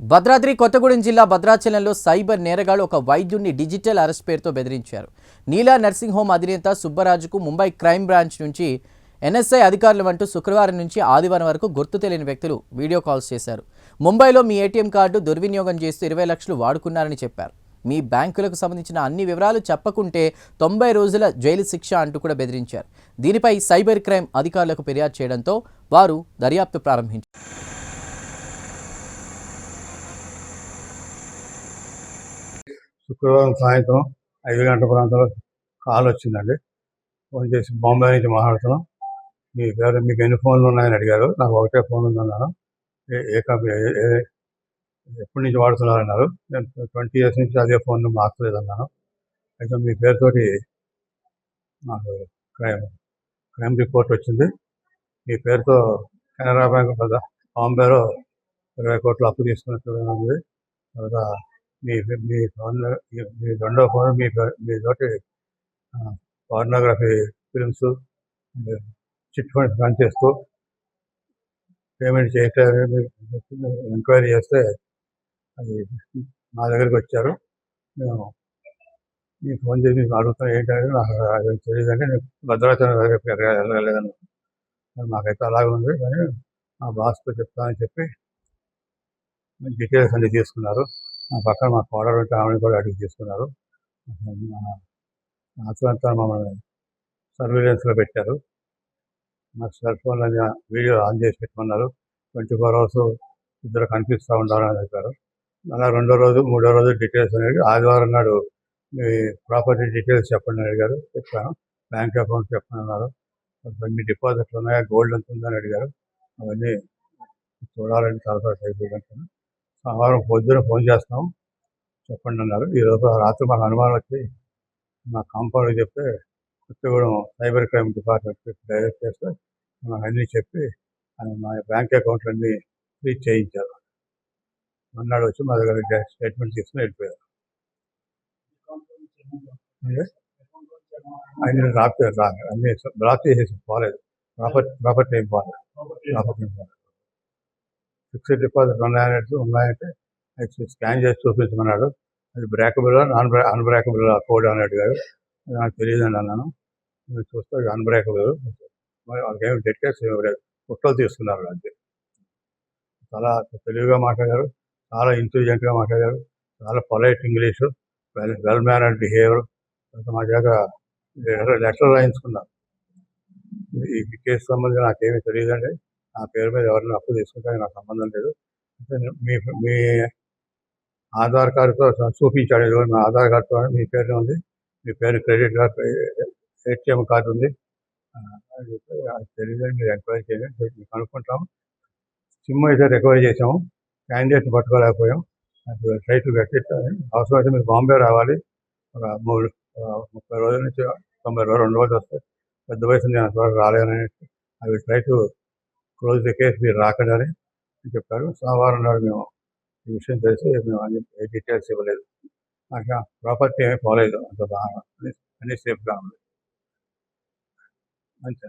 భద్రాద్రి కొత్తగూడెం జిల్లా భద్రాచలంలో సైబర్ నేరగాళ్ళు ఒక వైద్యుడిని డిజిటల్ అరెస్ట్ పేరుతో బెదిరించారు. నీలా నర్సింగ్ హోమ్ అధినేత సుబ్బరాజుకు ముంబై క్రైమ్ బ్రాంచ్ నుంచి ఎన్ఎస్ఐ అధికారులు అంటూ శుక్రవారం నుంచి ఆదివారం వరకు గుర్తు తెలియని వ్యక్తులు వీడియో కాల్స్ చేశారు. ముంబైలో మీ ఏటీఎం కార్డు దుర్వినియోగం చేస్తూ ఇరవై లక్షలు వాడుకున్నారని చెప్పారు. మీ బ్యాంకులకు సంబంధించిన అన్ని వివరాలు చెప్పకుంటే తొంభై రోజుల జైలు శిక్ష అంటూ కూడా బెదిరించారు. దీనిపై సైబర్ క్రైమ్ అధికారులకు ఫిర్యాదు చేయడంతో వారు దర్యాప్తు ప్రారంభించారు. శుక్రవారం సాయంత్రం ఐదు గంటల ప్రాంతంలో కాల్ వచ్చిందండి. ఫోన్ చేసి బాంబే నుంచి మాట్లాడుతున్నాం. మీ పేరు మీకు ఎన్ని ఫోన్లు ఉన్నాయని అడిగారు. నాకు ఒకటే ఫోన్ ఉందన్నాను. ఏ- ఏ కంపెనీ ఏ- ఎప్పటి నుంచి వాడుతున్నారు అన్నారు నేను ట్వంటీ ఇయర్స్ నుంచి అదే ఫోన్ మార్చలేదు అన్నాను అయితే మీ పేరుతోటి నాకు క్రైమ్ క్రైమ్ రిపోర్ట్ వచ్చింది. మీ పేరుతో కెనరా బ్యాంక్ పెద్ద బాంబేలో ఇరవై కోట్లు అప్పు తీసుకున్నట్టు ఉంది. తర్వాత మీ మీ ఫోన్ మీ రెండో ఫోన్ మీ మీ తోటి pornography films chit funds run చేస్తూ పేమెంట్ చేయట్లేదు ఎంక్వైరీ చేస్తే అది మా దగ్గరికి వచ్చారు. మేము మీకు ఫోన్ చేసి మీకు అడుగుతాను ఏంటంటే నాకు అది తెలియదంటే నేను భద్రాచలం దగ్గరికి మాకైతే అలాగే ఉంది. కానీ మా బాస్తో చెప్తానని చెప్పి డీటెయిల్స్ అన్ని తీసుకున్నారు. పక్కన మా కోడలు ఉంటే ఆమెను కూడా అడిగి తీసుకున్నారు. అసలంతా మమ్మల్ని సర్వేలెన్స్లో పెట్టారు. మా సెల్ ఫోన్లో వీడియో ఆన్ చేసి పెట్టమన్నారు ట్వంటీ ఫోర్ అవర్స్ ఇద్దరు కనిపిస్తూ ఉండాలని చెప్పారు అలా రెండో రోజు మూడో రోజు డీటెయిల్స్ అనేది ఆదివారం నాడు మీ ప్రాపర్టీ డీటెయిల్స్ చెప్పండి అడిగారు. చెప్పాను. బ్యాంక్ అకౌంట్ చెప్పండి అన్నారు. మీ డిపాజిట్లు ఉన్నాయా? గోల్డ్ ఎంత ఉందని అడిగారు. అవన్నీ చూడాలని చాలా అయిపోయింది సోమవారం పొద్దున ఫోన్ చేస్తాం చెప్పండి అన్నారు. ఈరోజు రాత్రి మాకు అనుమానం వచ్చి మా కాంపౌండ్ చెప్తే Kothagudem cyber crime department direct చేస్తే మాకు అన్నీ చెప్పి మా బ్యాంక్ అకౌంట్లు అన్నీ ఫ్రీజ్ చేయించారు. మొన్నాడు వచ్చి మా దగ్గర స్టేట్మెంట్ తీసుకుని వెళ్ళిపోయారు. అంటే ఆయన రాత్రి రాలేదు అన్నీ బ్లాక్ చేసేసి పోలేదు. ప్రాపర్టీ ప్రాపర్టీ ఏం పోలేదు. ప్రాపర్టీ ఏం పోలేదు. ఫిక్స్డ్ డిపాజిట్ ఉన్నాయనేది ఉన్నాయంటే అది స్కాన్ చేసి చూపించమన్నాడు. అది బ్రేకబుల్ నాన్ బ్రే అన్బ్రేకబుల్ కోడ్ అని అడిగారు అది నాకు అని అన్నాను. మీరు చూస్తే అన్బ్రేకబుల్. మరి వాళ్ళకి ఏమి డెటెక్స్ ఫోటోలు తీసుకున్నారు అంతే. చాలా తెలివిగా మాట్లాడారు. చాలా ఇంటెలిజెంట్గా మాట్లాడారు. చాలా polite English. Well well mannered behaviour. మా దగ్గర లెటర్ రాయించుకున్నారు. ఈ కేసు సంబంధించి నాకేమీ తెలియదండి. నా పేరు మీద ఎవరైనా అప్పు తీసుకుంటే నాకు సంబంధం లేదు. మీ మీ ఆధార్ కార్డుతో చూపించాడు. ఇదిగో నా ఆధార్ కార్డుతో మీ పేరు ఉంది. మీ పేరు క్రెడిట్ కార్డు ఏటీఎం కార్డు ఉంది. తెలియదు అది మీరు ఎంక్వైరీ చేయండి. మీకు కనుక్కుంటాం సిమ్ అయితే రికవరీ చేసాము క్యాండిడేట్ పట్టుకోలేకపోయాం ట్రై కట్టి అవసరం అయితే మీరు బాంబే రావాలి. ఒక మూడు ముప్పై రోజుల నుంచి తొంభై రోజులు రెండు రోజులు వస్తాయి పెద్ద వయసు నేను అంతవరకు రాలేనని అవి విల్ క్లోజ్ ద కేసు మీరు రాకడని చెప్పారు. సోమవారం నాడు మేము ఈ విషయం తెలిసి మేము అన్ని ఏ డీటెయిల్స్ ఇవ్వలేదు. నాకు ప్రాపర్టీ ఏమీ పోలేదు. అంత బాగా అన్ని- అన్ని సేఫ్గా ఉంది. అంతే.